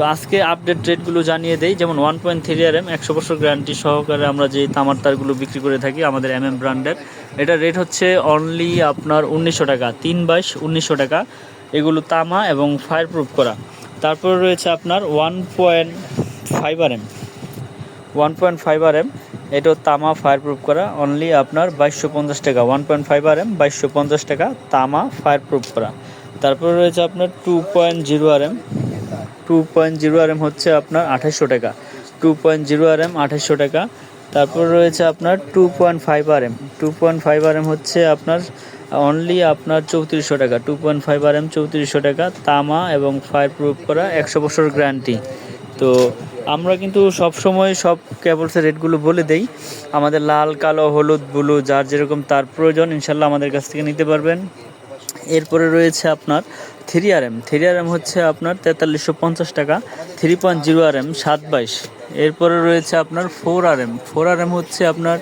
তো আজকে আপডেট রেটগুলো জানিয়ে দেই, যেমন one point three R M একশো বছর গ্যারান্টি সহকারে আমরা যে তামার তারগুলো বিক্রি করে থাকি, আমাদের এম এম ব্র্যান্ডের এটা রেট হচ্ছে অনলি আপনার উনিশশো টাকা, তিন বাইশ উনিশশো টাকা, এগুলো তামা এবং ফায়ার প্রুফ করা। তারপরে রয়েছে আপনার one point five R M one point five R M এটাও তামা ফায়ার প্রুফ করা অনলি আপনার বাইশশো পঞ্চাশ টাকা one point five R M বাইশশো পঞ্চাশ টাকা, তামা ফায়ার প্রুফ করা। তারপরে রয়েছে আপনার two point zero R M two point zero R M হচ্ছে আপনার আঠাশশো টাকা। Two point zero R M আঠাশশো টাকা। তারপর রয়েছে আপনার two point five R M two point five R M হচ্ছে আপনার অনলি আপনার চৌত্রিশশো টাকা। Two point five R M চৌত্রিশশো টাকা, তামা এবং ফায়ার প্রুফ করা একশো বছর গ্যারান্টি তো আমরা কিন্তু সব সময় সব কেবলসের রেটগুলো বলে দেই। আমাদের লাল, কালো, হলুদ ব্লু যার যেরকম তার প্রয়োজন, ইনশাল্লাহ আমাদের কাছ থেকে নিতে পারবেন। এরপরে রয়েছে আপনার three R M, three R M হচ্ছে আপনার তেতাল্লিশশো পঞ্চাশ টাকা, three point zero R M, সাত বাইশ। এরপরে রয়েছে আপনার four R M, four R M হচ্ছে আপনার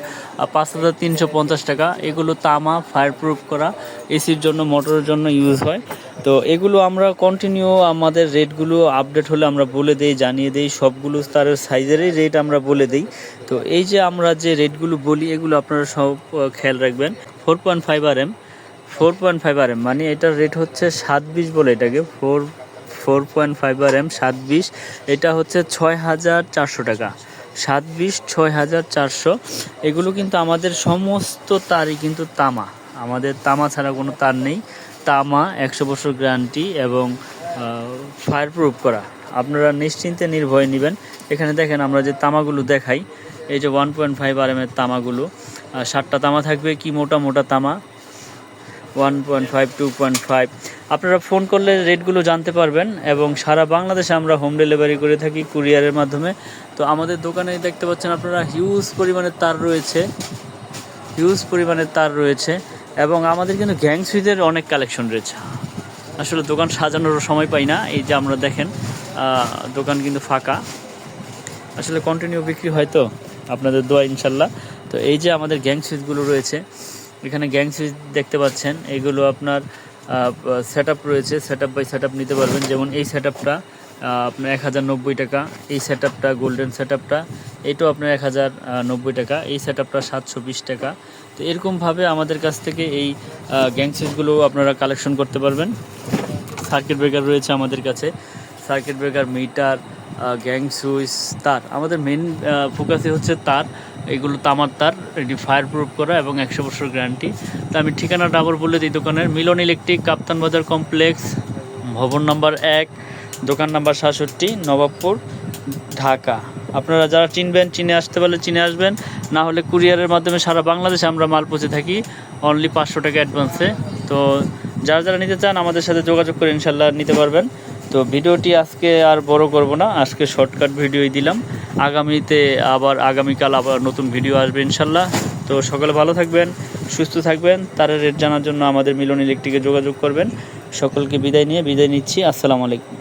পাঁচ হাজার তিনশো পঞ্চাশ টাকা। এগুলো তামা ফায়ার প্রুফ করা এসির জন্য মোটরের জন্য ইউজ হয়। তো এগুলো আমরা কন্টিনিউ আমাদের রেটগুলো আপডেট হলে আমরা বলে দেই, জানিয়ে দেই, সবগুলো তার সাইজেরই রেট আমরা বলে দিই। তো এই যে আমরা যে রেটগুলো বলি, এগুলো আপনারা সব খেয়াল রাখবেন। Four point five R M four point five R M মানে এটার রেট হচ্ছে সাত বিশ বলে এটাকে four four point five R M সাত বিশ এটা হচ্ছে ছয় হাজার চারশো টাকা। সাত বিশ ছয় হাজার চারশো, এগুলো কিন্তু আমাদের সমস্ত তারই কিন্তু তামা। আমাদের তামা ছাড়া কোনো তার নেই। তামা, একশো বছর গ্যারান্টি এবং ফায়ার প্রুফ করা। আপনারা নিশ্চিন্তে নির্ভয়ে নেবেন। এখানে দেখেন আমরা যে তামাগুলো দেখাই, এই যে ওয়ান পয়েন্ট ফাইভ আর এমের তামাগুলো ষাটটা তামা থাকবে, কি মোটা মোটা তামা? One point five two point five আপনারা ফোন করলে রেটগুলো জানতে পারবেন এবং সারা বাংলাদেশে আমরা হোম ডেলিভারি করে থাকি কুরিয়ারের মাধ্যমে। তো আমাদের দোকানে দেখতে পাচ্ছেন আপনারা হিউজ পরিমাণের তার রয়েছে। হিউজ পরিমাণের তার রয়েছে এবং আমাদের কিন্তু গ্যাং সুইচের অনেক কালেকশন রয়েছে। আসলে দোকান সাজানোর সময় পাই না, এই যে আমরা দেখেন দোকান কিন্তু ফাঁকা। আসলে কন্টিনিউ বিক্রি হয় তো আপনাদের দোয়া ইনশাল্লাহ। তো এই যে আমাদের গ্যাং সুইচগুলো রয়েছে এখানে গ্যাং সুইচ দেখতে পাচ্ছেন। এইগুলো আপনার সেট রয়েছে। সেট বাই সেট নিতে পারবেন। যেমন এই সেট আপটা আপনার এক হাজার নব্বই টাকা। এই সেট আপটা গোল্ডেন সেট আপটা এটাও আপনার এক হাজার নব্বই টাকা। এই সেট আপটা সাতশো বিশ টাকা। তো এরকমভাবে আমাদের কাছ থেকে এই গ্যাং সুইচগুলো আপনারা কালেকশন করতে পারবেন। সার্কিট ব্রেকার রয়েছে আমাদের কাছে। Circuit breaker meter gang switch তার। আমাদের মেন ফোকাসই হচ্ছে তার। এগুলো তামার তার, এটি ফায়ার প্রুফ করা এবং একশো বছর গ্যারান্টি তো আমি ঠিকানাটা আবার বলে দিই দোকানের। মিলন ইলেকট্রিক কাপ্তান বাজার কমপ্লেক্স ভবন নাম্বার এক, দোকান নাম্বার সাতষট্টি, নবাবপুর, ঢাকা। আপনারা যারা চিনবেন, চিনে আসতে পারলে চিনে আসবেন। না হলে কুরিয়ারের মাধ্যমে সারা বাংলাদেশে আমরা মাল পৌঁছে থাকি অনলি পাঁচশো টাকা অ্যাডভান্সে তো যারা যারা নিতে চান, আমাদের সাথে যোগাযোগ করে ইনশাল্লাহ নিতে পারবেন। তো ভিডিওটি আজকে আর বড় করব না, আজকে শর্টকাট ভিডিওই দিলাম। আগামীতে আবার, আগামীকাল আবার নতুন ভিডিও আসবে ইনশাল্লাহ। তো সকলে ভালো থাকবেন, সুস্থ থাকবেন তারা রেট জানার জন্য আমাদের মিলন ইলেকট্রিকে যোগাযোগ করবেন। সকলকে বিদায় নিয়ে বিদায় নিচ্ছি। আসসালামু আলাইকুম।